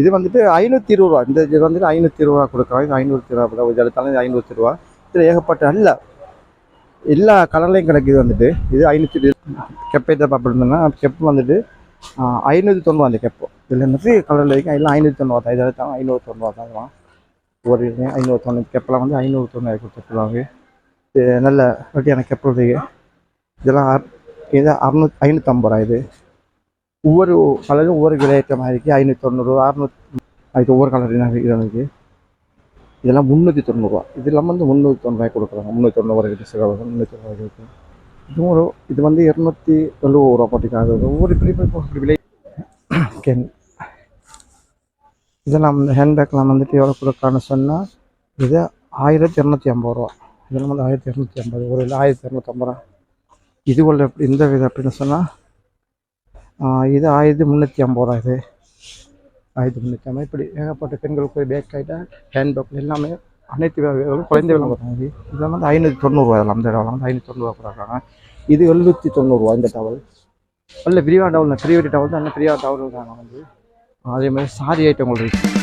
இது வந்துட்டு ஐநூற்றி இருபது ரூபா. இந்த இது வந்துட்டு ஐநூற்றி இருபது ரூபா கொடுக்குறாங்க. ஐநூற்றி இருபது ரூபா இது எடுத்தாலும் ஐநூற்றி ரூபா. இதில் ஏகப்பட்ட அல்ல எல்லா கலர்லையும் கிடைக்குது வந்துட்டு. இது ஐநூற்றி கெப்பை பார்த்துருந்தோம்னா கெப் வந்துட்டு ஐநூற்றி தொண்ணூறு அந்த கெப்பு. இதில் வந்துட்டு கலரில் இருக்குது எல்லாம் ஐநூற்றி தொண்ணூறு தான். இதை எடுத்தாலும் ஐநூறு தொண்ணூறு தான் ஒரு இது ஐநூறு தொண்ணூறு. கெப்பெல்லாம் வந்து ஐநூறு தொண்ணூறு கொடுத்துருவாங்க இது நல்ல வட்டியான கெப்பல் இருக்குது இதெல்லாம் இது அறுநூத்தி ஐநூற்றம்பது ரூபா இது. ஒவ்வொரு கலரும் ஒவ்வொரு விலையேற்ற மாதிரி இருக்குது ஐநூற்றி தொண்ணூறு அறுநூத்தி அதுக்கு ஒவ்வொரு கலர் இது இருக்குது இதெல்லாம் முந்நூற்றி தொண்ணூறுரூவா இது இல்லாமல் வந்து முந்நூற்றி தொண்ணூறுவாய் கொடுக்குறாங்க. முந்நூற்றி தொண்ணூறு இருக்குது சில முந்நூற்றி தொண்ணூறு இருக்குது இதுவும் ஒரு இது வந்து இரநூத்தி தொண்ணூறு ரூபா போட்டிருக்காங்க ஒவ்வொரு இப்படி இப்படி விலை. கேன் இதெல்லாம் வந்து ஹேண்ட்பேக்லாம் வந்துட்டு எவ்வளோ கொடுக்கான்னு சொன்னால் இது ஆயிரத்தி இரநூத்தி ஐம்பது ரூபா. இதெல்லாம் வந்து ஆயிரத்தி இரநூத்தி ஐம்பது. ஒரு இல்லை ஆயிரத்தி இரநூத்தம்பது ரூபா. இது உள்ள எப்படி- இந்த விதம் அப்படின்னு சொன்னால் இது ஆயிரத்தி முந்நூற்றி ஐம்பது ரூபா இது. ஆயிரத்தி முந்நூற்றி ஐம்பது. இப்படி ஏகப்பட்ட பெண்களுக்கு பேக் ஐட்டம் ஹேண்ட்பேக் எல்லாமே அனைத்து வகைகளும் குறைந்த விலை இது இதெல்லாம் வந்து ஐநூற்றி தொண்ணூறுரூவா இதெல்லாம். இந்த டவல் வந்து ஐநூற்றி தொண்ணூறுவா கொடுக்குறாங்க இது எழுநூற்றி தொண்ணூறுரூவா இந்த டவல் நல்ல விரிவான டவல் தான் பெரிய டவல் தான். நல்ல பெரிய டவல் தாங்க வந்து. அதே மாதிரி சாரி ஐட்டங்கள் இருக்குது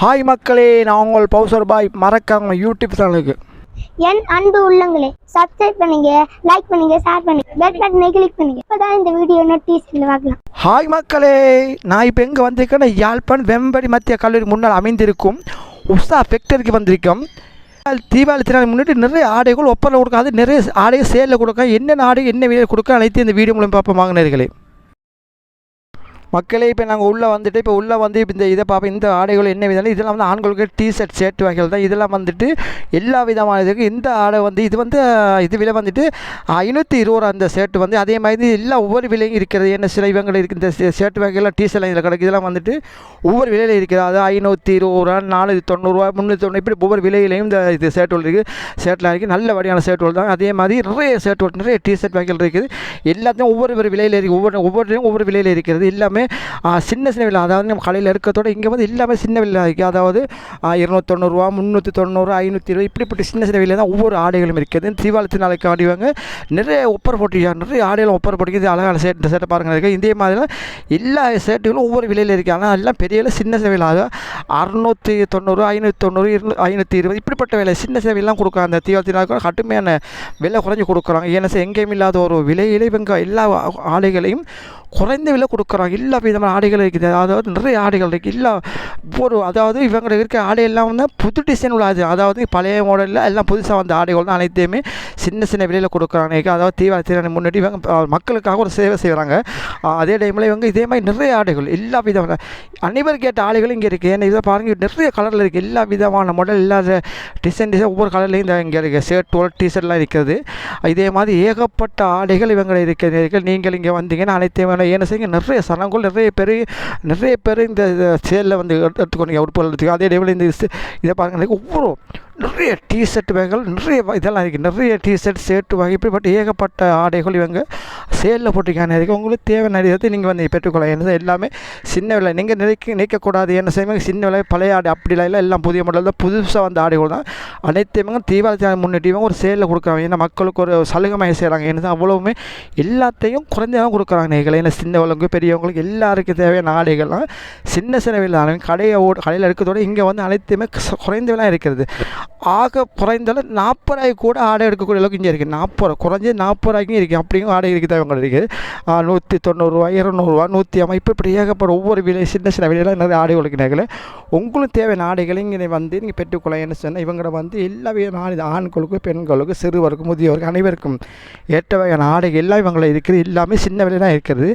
ஹாய் மக்களே நான் உங்கள் பவுசர் பாய். மறக்காம யூடியூப் சேனலுக்கு என் அன்பு உள்ளங்களே சப்ஸ்கிரைப் பண்ணுங்க லைக் பண்ணுங்க ஷேர் பண்ணுங்க பெல் பட்டனை கிளிக் பண்ணுங்க. இப்பதான் இந்த வீடியோ நோட்டீஸ்ல பார்க்கலாம். ஹாய் மக்களே நான் இப்போ எங்கே வந்திருக்கேன்னா யாழ்ப்பாண் வெம்படி மத்திய கல்லூரி முன்னால் அமைந்திருக்கும் உஷா ஃபெக்டரிக்கு வந்திருக்கோம். தீபாவளி திருநாள் முன்னிட்டு நிறைய ஆடைகள் ஒப்பரில் கொடுக்காது நிறைய ஆடைகள் சேலில் கொடுக்க என்னென்ன ஆடை என்ன விலையில் கொடுக்க அனைத்து இந்த வீடியோ மூலம் பார்ப்போம் வாங்கினீர்களே. மக்களே இப்போ நாங்கள் உள்ளே வந்துட்டு இப்போ உள்ளே வந்து இப்போ இந்த இதை பார்ப்போம். இந்த ஆடைகள் என்ன விதம் இதெல்லாம் வந்து ஆண்களுக்கு டிஷர்ட் ஷர்ட் வகைகள் தான். இதெல்லாம் வந்துட்டு எல்லா விதமான இதுக்கு இந்த ஆடை வந்து இது வந்து இது விலை வந்துட்டு ஐநூற்றி இருபது ரூபா அந்த ஷர்ட் வந்து. அதே மாதிரி எல்லா ஒவ்வொரு விலையும் இருக்கிறது. என்ன சில இவங்க இருக்குது இந்த ஷர்ட் வகையெல்லாம் டிஷர்ட்லாம் இதில் கிடக்கு. இதெல்லாம் வந்துட்டு ஒவ்வொரு விலையில் இருக்கிறது. அது ஐநூற்றி இருபது ரூபா நானூற்றி தொண்ணூறுரூவா முந்நூற்றி தொண்ணூறு இப்படி ஒவ்வொரு விலையிலையும் இந்த இது ஷர்ட்டுகள் இருக்குது ஷர்ட்லாம் இருக்குது நல்ல வடியான ஷர்ட்டுகள் தான். அதே மாதிரி நிறைய ஷர்ட்டுகள் நிறைய டிஷர்ட் வகைகள் இருக்குது. எல்லாத்தையும் ஒவ்வொரு ஒரு விலையில் இருக்குது ஒவ்வொரு ஒவ்வொரு ஒவ்வொரு விலையில் இருக்கிறது. எல்லாமே எல்லாமே சின்ன சின்ன விலை அதாவது நம்ம கடையில் இருக்கிறதோட இங்கே வந்து எல்லாமே சின்ன விலை இருக்குது அதாவது இரநூத்தி தொண்ணூறுரூவா முந்நூற்றி தொண்ணூறு ஐநூற்றி இருபது இப்படிப்பட்ட சின்ன சின்ன விலையில் தான் ஒவ்வொரு ஆடைகளும் இருக்குது. தீபாவளி நாளைக்கு ஆடிவாங்க. நிறைய ஒப்பர் போட்டிருக்காங்க நிறைய ஆடைகள் ஒப்பர் போட்டிக்கு அழகான சேட் இந்த சேட்டை பாருங்கள் இருக்குது இதே மாதிரிலாம் எல்லா சேட்டுகளும் ஒவ்வொரு விலையில் இருக்குது ஆனால் எல்லாம் பெரிய விலை சின்ன சின்ன விலை அதாவது அறுநூற்றி தொண்ணூறு ஐநூற்றி தொண்ணூறு இரு ஐநூற்றி இருபது இப்படிப்பட்ட விலை. சின்ன சின்ன விலைலாம் கொடுக்குறாங்க அந்த தீபாவளி நாளுக்கு கடுமையான விலை குறைஞ்சி கொடுக்குறாங்க. ஏன்னா எங்கேயும் இல்லாத ஒரு விலையிலே இவங்க எல்லா ஆடைகளையும் குறைந்த விலை கொடுக்குறாங்க எல்லா விதமான ஆடைகள் இருக்குது. அதாவது நிறைய ஆடைகள் இருக்குது எல்லா ஒரு அதாவது இவங்களுக்கு இருக்க ஆடையெல்லாம் வந்து புது டிசைன் உள்ளது அதாவது பழைய மாடலில் எல்லாம் புதுசாக வந்த ஆடைகள் தான் அனைத்தையுமே சின்ன சின்ன விலையில் கொடுக்குறாங்க. அதாவது தீவிர திருநாள் முன்னாடி இவங்க மக்களுக்காக ஒரு சேவை செய்கிறாங்க அதே டைமில் இவங்க இதே மாதிரி நிறைய ஆடைகள் எல்லா விதமான அனைவர் கேட்ட ஆடைகளும் இங்கே இருக்குது ஏன்னா இதை பாருங்கள் நிறைய கலரில் இருக்குது எல்லா விதமான மாடல் எல்லா டிசைன் டிசைன் ஒவ்வொரு கலர்லேயும் இந்த இங்கே இருக்குது ஷர்ட் ஒரு டிஷர்ட்லாம் இருக்கிறது இதே மாதிரி ஏகப்பட்ட ஆடைகள் இவங்க இருக்கிறது நீங்கள் இங்கே வந்தீங்கன்னா அனைத்தையும் என்ன செய்யுங்க நிறைய சனங்கள் நிறைய பேர் நிறைய பேர் இந்த சேலில் வந்து எடுத்து- எடுத்துக்கொண்டு உடுப்புகள் எடுத்துக்கோ அதே டைமில் இந்த இதை பாருங்கள் ஒவ்வொரு நிறைய டிஷர்ட் வகைகள் நிறைய இதெல்லாம் இருக்குது நிறைய டிஷர்ட் ஷர்ட் வகை இப்படிப்பட்ட ஏகப்பட்ட ஆடைகள் இவங்க சேலில் போட்டிருக்காங்க. இருக்குது உங்களுக்கு தேவையான இடத்தை நீங்கள் வந்து பெற்றுக்கொள்ளலாம். என்ன எல்லாமே சின்ன விலை. நீங்கள் நினைக்க நினைக்கக்கூடாது. என்ன செய்யுங்க சின்ன விலை பழைய ஆடை அப்படிலாம் இல்லை. எல்லாம் புதிய மாடல் தான். புதுசாக வந்த ஆடைகள் தான். அனைத்தையுமே தீபாவளி முன்னிட்டு இவங்க ஒரு சேலில் கொடுக்குறாங்க. ஏன்னா மக்களுக்கு ஒரு சலுகமாக செய்கிறாங்க என்ன அவ்வளவுமே எல்லாத்தையும் குறைஞ்சதான் கொடுக்குறாங்க. நீங்கள் ஏன்னா சின்னவங்களுக்கு பெரியவங்களுக்கு எல்லாருக்கும் தேவையான ஆடைகள்லாம் சின்ன சின்ன விலை கடையை ஓட கடையில் இருக்கிறதோட இங்கே வந்து அனைத்துமே க- குறைந்த விலை இருக்கிறது. ஆக குறைந்தளவு நாற்பது ரூபாய்க்கு கூட ஆடை எடுக்கக்கூடிய அளவுக்கு இங்கே இருக்குது. நாற்பது ரூபா குறைஞ்சது நாற்பது ரூபாய்க்கும் இருக்குது. அப்படியும் ஆடை இருக்குது அவங்க இருக்குது. நூற்றி தொண்ணூறுரூவா இரநூறுவா நூற்றி ஐம்பது இப்போ இப்படி ஏகப்பட ஒவ்வொரு விலை சின்ன சின்ன விலையெல்லாம் நிறைய ஆடை இருக்கிறார்கள் உங்களுக்கு தேவையான ஆடைகளை இங்கே வந்து நீங்கள் பெற்றுக்கொள்ள சொன்னால் இவங்கள வந்து எல்லா வகையான ஆண்களுக்கும் பெண்களுக்கும் சிறுவருக்கும் முதியவருக்கும் அனைவருக்கும் ஏற்ற வகையான ஆடைகள் எல்லாம் இவங்கள இருக்குது எல்லாமே சின்ன விலையெல்லாம் இருக்கிறது.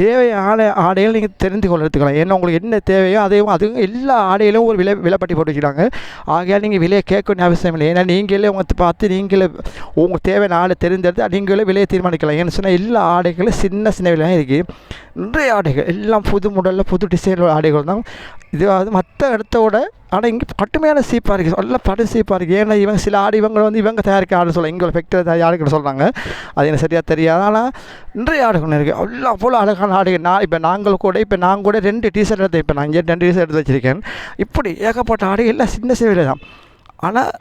தேவையான ஆடைகள் நீங்கள் தெரிந்து கொள்ள எடுத்துக்கலாம். ஏன்னா உங்களுக்கு என்ன தேவையோ அதையும் அதுவும் எல்லா ஆடையிலும் ஒரு விலை விலைப்பட்டி போட்டு வச்சுக்கிறாங்க ஆகையால் நீங்கள் விலையை கேட்க வேண்டிய அவசியம் இல்லை. ஏன்னா நீங்களே உங்களை பார்த்து நீங்களே உங்களுக்கு தேவையான ஆடை தெரிந்தெடுத்து நீங்களே விலையை தீர்மானிக்கலாம். ஏன்னு சொன்னால் எல்லா ஆடைகளும் சின்ன சின்ன விலையாக இருக்குது நிறைய ஆடைகள் எல்லாம் புது மாடலில் புது டிசைனில் ஆடைகள் தான். இது அது மற்ற இடத்தோட ஆனால் இங்கே கட்டுமையான சீப்பாக இருக்குது நல்ல படு சீப்பாக இருக்குது ஏன்னா இவங்க சில ஆடு இவங்க வந்து இவங்க தயாரிக்க ஆடு சொல்லலாம் இங்கே ஃபேக்டரி தயாரிக்கிற சொல்கிறாங்க அது எனக்கு சரியாக தெரியாது. ஆனால் நிறைய ஆடுகள் இருக்குது அவ்வளோ அவ்வளோ அழகான ஆடுகள். நான் இப்போ நாங்கள் கூட இப்போ நான் கூட ரெண்டு டிஷர்ட் எடுத்து இப்போ நான் இங்கே ரெண்டு டிஷர்ட் எடுத்து வச்சிருக்கேன். இப்படி ஏகப்பட்ட ஆடுகள் எல்லாம் சின்ன சேவையில் தான். ஆனால்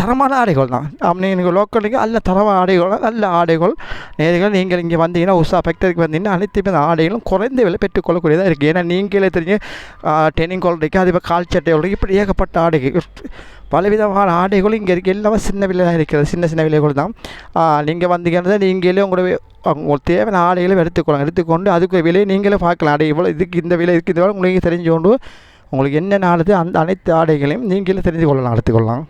தரமான ஆடைகள் தான். அப்படி நீங்கள் லோக்கலுக்கு நல்ல தரமான ஆடைகள் நல்ல ஆடைகள். நேர்கள் நீங்கள் இங்கே வந்தீங்கன்னா உஷா ஃபேக்டரிக்கு வந்தீங்கன்னா அனைத்துமே ஆடைகளும் குறைந்த விலை பெற்றுக்கொள்ளக்கூடியதாக இருக்குது ஏன்னா நீங்களே தெரிஞ்சு டெனிங் குவாலிட்டிக்கு அதே இப்போ கால் சட்டை உள்ள இப்படி ஏகப்பட்ட ஆடைகள். பலவிதமான ஆடைகளும் இங்கே இருக்குது எல்லாமே சின்ன விலை தான் இருக்கிறது. சின்ன சின்ன விலைகள் தான். நீங்கள் வந்தீங்கன்னா நீங்களே உங்களுடைய உங்களுக்கு தேவையான ஆடைகளும் எடுத்துக்கொள்ளலாம். எடுத்துக்கொண்டு அதுக்கு விலையை நீங்களே பார்க்கலாம். ஆடை இவ்வளோ இதுக்கு இந்த விலை இதுக்கு இந்த விலை உங்களுக்கு தெரிஞ்சு கொண்டு உங்களுக்கு என்னென்ன ஆடுது அந்த அனைத்து ஆடைகளையும் நீங்களே தெரிஞ்சு கொள்ளலாம். எடுத்துக்கொள்ளலாம்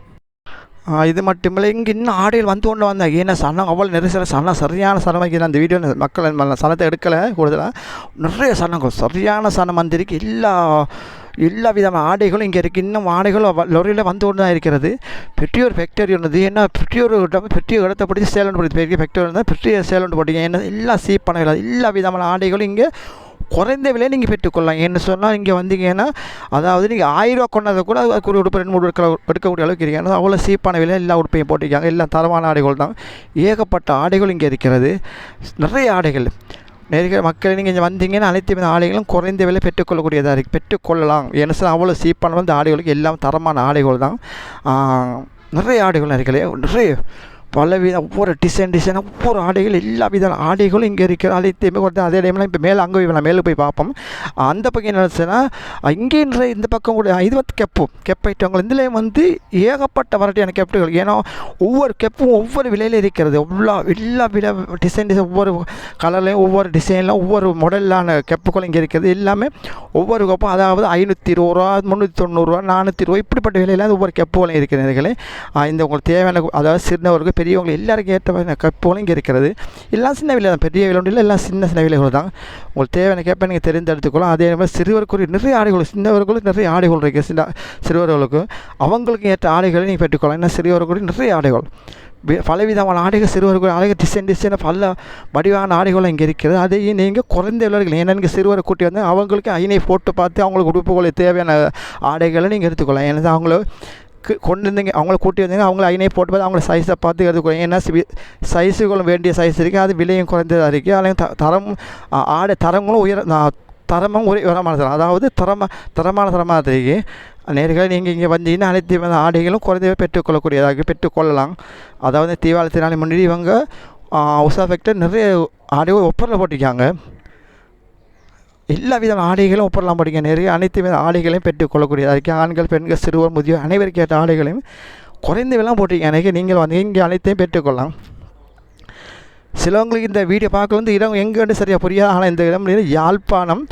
இது மட்டுமில்லை. இங்கே இன்னும் ஆடைகள் வந்து கொண்டு வந்தாங்க. ஏன்னா சனம் அவ்வளோ நெரிசல சனம் சரியான சனம் வைக்கிற அந்த வீடியோ மக்கள் சனத்தை எடுக்கலை கூடுதலாக நிறைய சனங்கள் சரியான சனம் வந்திருக்கு. எல்லா எல்லா விதமான ஆடைகளும் இங்கே இருக்குது இன்னும் ஆடைகளும் லொரியில் வந்து கொண்டு தான் இருக்கிறது. பெட்ரியோர் ஃபேக்டரி ஒன்றுது ஏன்னா பெட்ரியோர் பெட்ரியோர் இடத்த பிடிச்சி சேலண்ட் படுத்தி பெரிய ஃபேக்டரி இருந்தால் பெட்ரிய சேலண்ட் போட்டிங்க. ஏன்னா எல்லா சீப்பான எல்லா விதமான ஆடைகளும் இங்கே குறைந்த விலையை நீங்கள் பெற்றுக்கொள்ளலாம். என்ன சொன்னால் இங்கே வந்தீங்கன்னா அதாவது நீங்கள் ஆயிரம் ரூபா கொண்டதை கூட அதுக்கு ஒரு உடுப்பு ரெண்டு மூணு எடுக்க எடுக்கக்கூடிய அளவுக்கு இருக்கு. ஏன்னா அவ்வளோ சீப்பான விலை எல்லா உடுப்பையும் போட்டிருக்காங்க. எல்லாம் தரமான ஆடைகள் தான். ஏகப்பட்ட ஆடைகள் இங்கே இருக்கிறது. நிறைய ஆடைகள். நிறைய மக்கள் நீங்கள் இங்கே வந்தீங்கன்னா அனைத்து வித ஆடைகளும் குறைந்த விலை பெற்றுக்கொள்ளக்கூடியதாக இருக்குது பெற்றுக்கொள்ளலாம். ஏன்னா சார் அவ்வளோ சீப்பான வந்து ஆடைகளுக்கு எல்லாம் தரமான ஆடைகள் தான். நிறைய ஆடைகள் இருக்குது நிறைய பலவித ஒவ்வொரு டிசைன் டிசைன் ஒவ்வொரு ஆடைகள் எல்லா வித ஆடைகளும் இங்கே இருக்கிற அனைத்தையுமே கொடுத்து அதே டைமில் இப்போ மேலே அங்கே போய் மேலே போய் பார்ப்போம். அந்த பக்கம் என்ன நினச்சேன்னா இங்கே இந்த பக்கம் கூட இது வந்து கெப்பு கெப் ஐட்டங்கள் வந்து ஏகப்பட்ட வரட்டியான கெப்புகள் ஏன்னா ஒவ்வொரு கெப்பும் ஒவ்வொரு விலையில் இருக்கிறது. எவ்வளோ எல்லா விலை டிசைன் டிசைன் ஒவ்வொரு கலர்லேயும் ஒவ்வொரு டிசைன்லாம் ஒவ்வொரு மாடலான கெப்புகளும் இங்கே இருக்கிறது. எல்லாமே ஒவ்வொரு கப்பும் அதாவது ஐநூற்றி இருபது ரூபா முந்நூற்றி தொண்ணூறுரூவா நானூற்றி ரூபா இப்படிப்பட்ட விலையில் ஒவ்வொரு கெப்புகளும் இருக்கிறீர்களே இந்த உங்களுக்கு தேவையான அதாவது சின்னவருக்கு பெரியவங்க எல்லாருக்கும் ஏற்ற மாதிரி கப்புகளும் இங்கே இருக்கிறது. எல்லாம் சின்ன விலை தான் பெரிய விலை ஒன்றும் இல்லை. எல்லாம் சின்ன சின்ன விலைகள் தான். உங்களுக்கு தேவையான கேப்பை நீங்கள் தெரிந்தெடுத்துக்கலாம் அதே மாதிரி சிறுவருக்குரிய நிறைய ஆடைகள் சின்னவர்களுக்கு நிறைய ஆடைகள் இருக்குது சின்ன சிறுவர்களுக்கு அவங்களுக்கு ஏற்ற ஆடைகளை நீங்கள் பெற்றுக்கொள்ளலாம். ஏன்னா சிறுவர்களுக்கு நிறைய ஆடைகள். பலவிதமான ஆடைகள் சிறுவர்கள் ஆடைகள் டிசைன் டிசைன் பல வடிவான ஆடைகளும் இங்கே இருக்கிறது. அதையும் நீங்கள் குறைந்த விலைகள் ஏன்னா நீங்கள் சிறுவரை கூட்டி வந்து அவங்களுக்கு ஐனை போட்டு பார்த்து அவங்களுக்கு உடுப்புகளை தேவையான ஆடைகளை நீங்கள் எடுத்துக்கொள்ளலாம். ஏன்னா அவங்கள கொண்டு வந்தீங்க அவங்கள கூட்டி வந்தீங்க அவங்கள ஐநே போட்டு பார்த்து அவங்கள சைஸை பார்த்து எடுத்துக்கோங்க ஏன்னா சி- சைஸுகளும் வேண்டிய சைஸ் இருக்குது அது விலையும் குறைந்ததாக இருக்குது அதையும் த தரம் ஆடை தரங்களும் உயர தரமும் ஒரே உரமான தரம் அதாவது தரமாக தரமான தரமாக இருக்குது நேர்களை நீங்கள் இங்கே வந்தீங்கன்னா அனைத்து வித ஆடைகளும் குறைந்தவே பெற்றுக்கொள்ளக்கூடியதாக பெற்றுக்கொள்ளலாம். அதாவது தீபாவளி முன்னாடி இவங்க உஷா ஃபேக்டர் நிறைய ஆடைகள் ஒப்பரில் போட்டிருக்காங்க. எல்லா வித ஆடைகளும் ஒப்பரலாம் படிக்க நிறைய அனைத்து வித ஆடைகளையும் பெற்றுக்கொள்ளக்கூடியதாக இருக்குது ஆண்கள் பெண்கள் சிறுவர் முதியோர் அனைவருக்கு ஏற்ற ஆடைகளையும் குறைந்த விலாம் போட்டிருக்கீங்க. எனக்கு நீங்கள் வந்து இங்கே அனைத்தையும் பெற்றுக்கொள்ளலாம் சிலவங்களுக்கு இந்த வீடியோ பார்க்க வந்து இடம் எங்கேன்னு சரியாக புரியாது ஆனால் இந்த இடம் Yazhpanam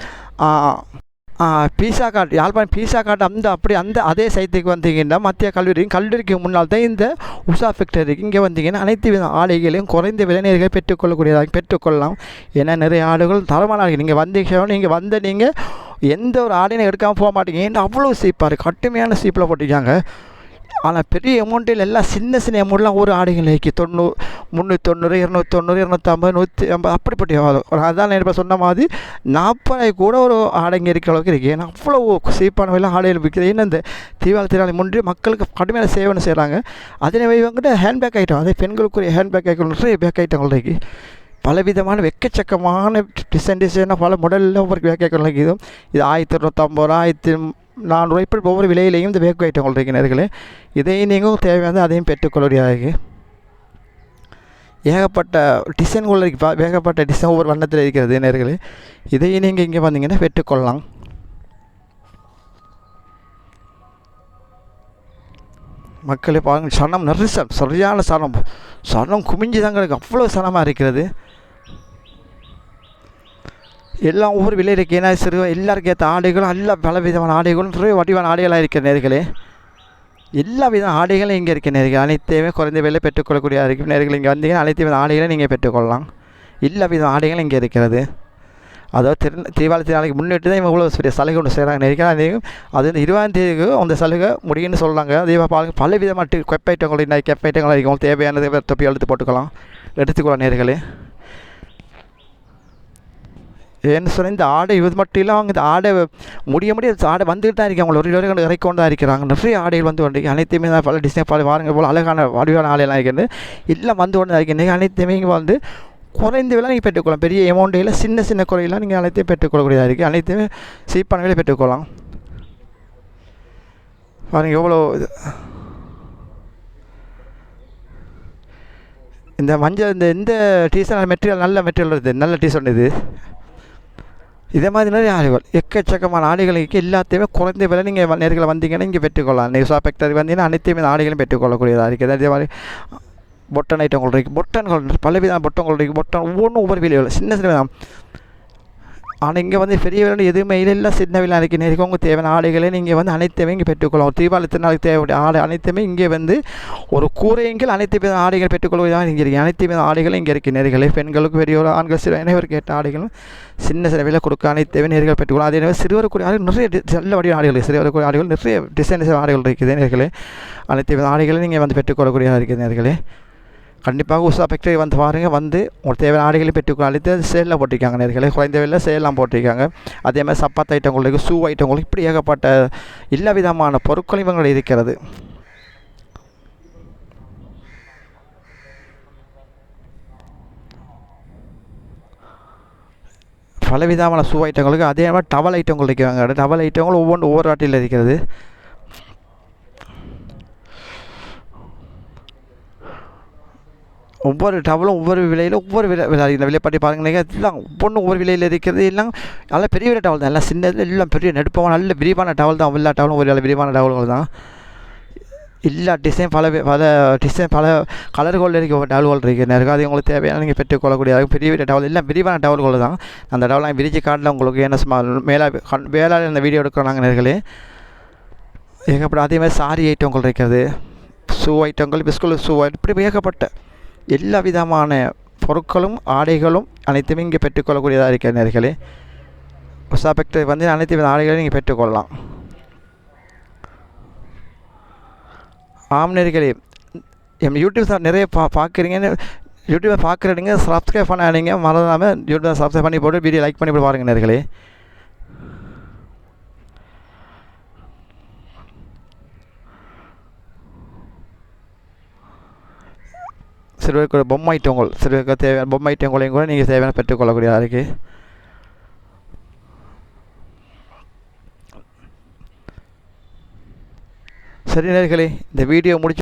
Pizza Hut Yazhpanam Pizza Hut அந்த அப்படி அந்த அதே சைத்துக்கு வந்தீங்கன்னா மத்திய கல்லூரியும் கல்லூரிக்கு முன்னால் தான் இந்த உஷா ஃபேக்டரிக்கு இங்கே வந்தீங்கன்னா அனைத்து வித ஆடைகளையும் குறைந்த விலைநேர்களை பெற்றுக்கொள்ளக்கூடியதாக பெற்றுக்கொள்ளலாம். ஏன்னா நிறைய ஆடுகள் தரமான ஆடைகள். நீங்கள் வந்தீங்க நீங்கள் வந்து நீங்கள் எந்த ஒரு ஆடையும் எடுக்காமல் போக மாட்டீங்க. ஏன்னா அவ்வளோ சீப்பாக கட்டுமையான சீப்பில் போட்டிருக்காங்க. ஆனால் பெரிய அமௌண்ட்டில் எல்லாம் சின்ன சின்ன அமௌண்ட்லாம் ஒரு ஆடைகள் இருக்கு. தொண்ணூறு முந்நூற்றி தொண்ணூறு இரநூத்தி தொண்ணூறு இரநூத்தம்பது நூற்றி ஐம்பது அப்படிப்பட்ட வரும். ஒரு அதான் இப்போ சொன்ன மாதிரி நாற்பது கூட ஒரு ஆடைங்க இருக்கிற அளவுக்கு இருக்குது ஏன்னா அவ்வளோ சீப்பான விலை ஆடைகள் விற்கிறது ஏன்னா இந்த தீபாவளி திருநாளை முன்றி மக்களுக்கு கடுமையான சேவனை செய்கிறாங்க அதே இவங்ககிட்ட ஹேண்ட்பேக் ஐட்டம் அதே பெண்களுக்குரிய ஹேண்ட்பேக் ஐட்டம் நிறைய பேக் ஐட்டங்கள் இருக்குது பலவிதமான வெக்கச்சக்கமான டிசைன் டிசைனாக பல மாடலில் ஒவ்வொரு பேக் ஐட்டம் இருக்குது இது ஆயிரத்தி இரநூத்தம்பது ரூபா ஆயிரத்தி நானூறுரூவா இப்படி ஒவ்வொரு விலையிலையும் இந்த வேக் ஐட்டம் இருக்கு நேர்களே இதையும் நீங்கள் தேவையானது அதையும் பெற்றுக்கொள்ளுடையாக ஏகப்பட்ட டிசைன்கள் இருக்கு ஏகப்பட்ட டிசைன் ஒவ்வொரு வண்ணத்தில் இருக்கிறது நேர்களே இதையும் நீங்கள் இங்கே வந்தீங்கன்னா பெற்றுக்கொள்ளலாம். மக்களே பாருங்கள் சனம் நெரிசல் சரியான சனம். சனம் குமிஞ்சு தான் கிடக்கு. அவ்வளோ சனமாக இருக்கிறது. எல்லாம் ஒவ்வொரு விலை இருக்கு ஏன்னா சிறு எல்லாருக்கும் ஏற்ற ஆடைகளும் எல்லா பல விதமான ஆடைகளும் நிறைய வடிவான ஆடைகளாக இருக்கிற நேர்களே. எல்லா வித ஆடைகளும் இங்கே இருக்க நேர்கள். அனைத்தையுமே குறைந்த விலை பெற்றுக்கொள்ளக்கூடிய இருக்கும் நேர்கள். இங்கே வந்தீங்கன்னா அனைத்து வித ஆடைகளும் நீங்கள் பெற்றுக்கொள்ளலாம். எல்லா வித ஆடைகளும் இங்கே இருக்கிறது. அதாவது திரு தீபாவளி திருநாளைக்கு முன்னிட்டு தான் இவங்க இவ்வளோ பெரிய சலுகை ஒன்று செய்கிறாங்க நினைக்கிறேன் அது வந்து இருபதாம் தேதிக்கு அந்த சலுகை முடியும்னு சொல்கிறாங்க தீபாவளி மாதிரி பல விதமான டி- கெப் இன்னைக்கு கெப் இருக்கும் தேவையானது தொப்பி எடுத்து போட்டுக்கலாம். எடுத்துக்கலாம் நேர்களே. ஏன்னு சொன்னால் இந்த ஆடை இது மட்டும் இல்லை அவங்க இந்த ஆடை முடிய முடிய ஆடை வந்துகிட்டு தான் இருக்காங்க. ஒரு ஒரு இறக்கொண்டு தான் இருக்கிறாங்க. நிறைய ஆடைகள் வந்து கொண்டு அனைத்துமே அனைத்தையுமே தான் பல டிசைன் பல வாருங்க போல் அழகான வடிவான ஆடைலாம் இருக்குது. எல்லாம் வந்து கொண்டு தான் இருக்கிறது அனைத்தையுமே இங்கே வந்து குறைந்த விலை நீங்கள் பெற்றுக்கொள்ளலாம் பெரிய அமௌண்ட்டில் சின்ன சின்ன குறையெல்லாம் நீங்கள் அனைத்தையும் பெற்றுக்கொள்ளக்கூடியதாக இருக்குது அனைத்தையுமே சீப்பான விலை பெற்றுக்கொள்ளலாம் பாருங்கள் எவ்வளோ இது. இந்த மஞ்சள் இந்த இந்த டீஷர்ட் மெட்டீரியல் நல்ல மெட்டீரியல் இருக்குது. நல்ல டீஷர்ட் இது. இதே மாதிரி நிறைய ஆடைகள். எக்கச்சக்கமான ஆடைகளுக்கு எல்லாத்தையுமே குறைந்த விலை நீங்கள் நேர்களை வந்தீங்கன்னா இங்கே பெற்றுக்கொள்ளலாம். நியூஸா ஃபேக்டரி வந்தீங்கன்னா அனைத்தையுமே இந்த ஆடைகளும் பெற்றுக்கொள்ளக்கூடியதாக இருக்குது. அதே மாதிரி பொட்டன் ஐட்டங்கள் இருக்குது பொட்டன்கள் பலவிதமான பொட்டங்கள் இருக்குது பொட்டன் ஒவ்வொன்றும் ஒவ்வொரு விலையில். சின்ன சின்ன ஆனால் இங்கே வந்து பெரிய விலை எதுவுமே இல்லை. சின்ன விலை அன்றைக்கி நேருக்கு உங்களுக்கு தேவையான ஆடைகளை நீங்கள் வந்து அனைத்துமே இங்கே பெற்றுக்கொள்ளலாம் தீபாவளி திருநாளுக்கு தேவையான ஆடை அனைத்துமே இங்கே வந்து ஒரு கூரையெங்கில் அனைத்து வித ஆடைகள் பெற்றுக்கொள்வதாக இங்கே இருக்குது அனைத்து வித ஆடைகளும் இங்கே இருக்குது நேர்களை பெண்களுக்கு பெரியவர் ஆண்கள் சிறு அனைவரும் கேட்ட ஆடைகளும் சின்ன சின்ன விலை கொடுக்க அனைத்துமே நேர்கள் பெற்றுக்கொள்ளும் அதே நேரம் சிறுவருக்குரிய ஆடைகள் நிறைய நல்ல வடிவ ஆடைகள் சிறுவருக்குரிய ஆடைகள் நிறைய டிசைன் டிசைன் ஆடைகள் இருக்குது. நேர்களே அனைத்து வித ஆடைகளும் நீங்கள் வந்து பெற்றுக்கொள்ளக்கூடியதாக இருக்குது. நேர்களே கண்டிப்பாக உஷா ஃபேக்டரி வந்து பாருங்கள் வந்து உங்களுக்கு தேவையான ஆடைகளை பெற்றுக்கொள்ள அழைத்து சேலில் போட்டிருக்காங்க நேர்களை. குறைந்த விலையில் சேலாம் போட்டிருக்காங்க. அதே மாதிரி சப்பாத்து ஐட்டங்களுக்கு ஷூ ஐட்டங்களுக்கு இப்படி ஏகப்பட்ட எல்லா விதமான பொருட்களும் இவங்க இருக்கிறது. பலவிதமான ஷூ ஐட்டங்களுக்கு அதே மாதிரி டவல் ஐட்டங்கள் இருக்கிறாங்க டவல் ஐட்டங்கள் ஒவ்வொன்று ஒவ்வொரு ஆட்டில் இருக்கிறது. ஒவ்வொரு டவலும் ஒவ்வொரு விலையில் ஒவ்வொரு விலை விலை இந்த விலைப்பாட்டி பாருங்க எல்லாம் ஒவ்வொன்றும் ஒவ்வொரு விலையில் இருக்கிறது. எல்லாம் நல்ல பெரிய பெரிய டவல் தான் எல்லாம் சின்னது எல்லாம் பெரிய நெடுப்பமான நல்ல விரிவான டவல் தான் எல்லா டவலும் ஒரு நல்ல விரிவான டவல்கள் தான் எல்லா டிசைன் பல பல டிசைன் பல கலர்கள் இருக்க. டவல்கள் இருக்குது நிறைய அது உங்களுக்கு தேவையான நீங்கள் பெற்றுக்கொள்ளக்கூடிய அது பெரிய பெரிய டவல். எல்லாம் விரிவான டவல்கள் தான் அந்த டவலாம் விரிச்சு காட்டில் உங்களுக்கு என்ன சும்மா மேலா கண் வேளாண் இந்த வீடியோ எடுக்கிறாங்க நேர்களே. ஏகப்பட்ட அதே மாதிரி சாரி ஐட்டங்கள் இருக்கிறது. ஷூ ஐட்டங்கள் பிஸ்கூல் ஷூ இப்படி ஏகப்பட்ட எல்லா விதமான பொருட்களும் ஆடைகளும் அனைத்துமே இங்கே பெற்றுக்கொள்ளக்கூடியதாக இருக்கிற நேர்களே உஷா ஃபேக்டரி வந்து அனைத்து வித ஆடைகளையும் நீங்கள் பெற்றுக்கொள்ளலாம். ஆம் நேர்களே என் யூடியூப் சார் நிறைய பா பார்க்குறீங்கன்னு யூடியூப்பை பார்க்குறீங்க சப்ஸ்கிரைப் பண்ணாதீங்க. மறந்தாமல் யூடியூப் சப்ஸ்கிரைப் பண்ணி போட்டு வீடியோ லைக் பண்ணி போட்டு பாருங்க நேர்களே. சிறுவருக்கு பொம்மை ஐட்டங்கள் சிறுவருக்கு தேவையான பொம்மை ஐட்டங்களையும் கூட நீங்கள் தேவையான பெற்றுக்கொள்ளக்கூடியதாக இருக்குது சரி நேர்களே இந்த வீடியோ முடிச்சு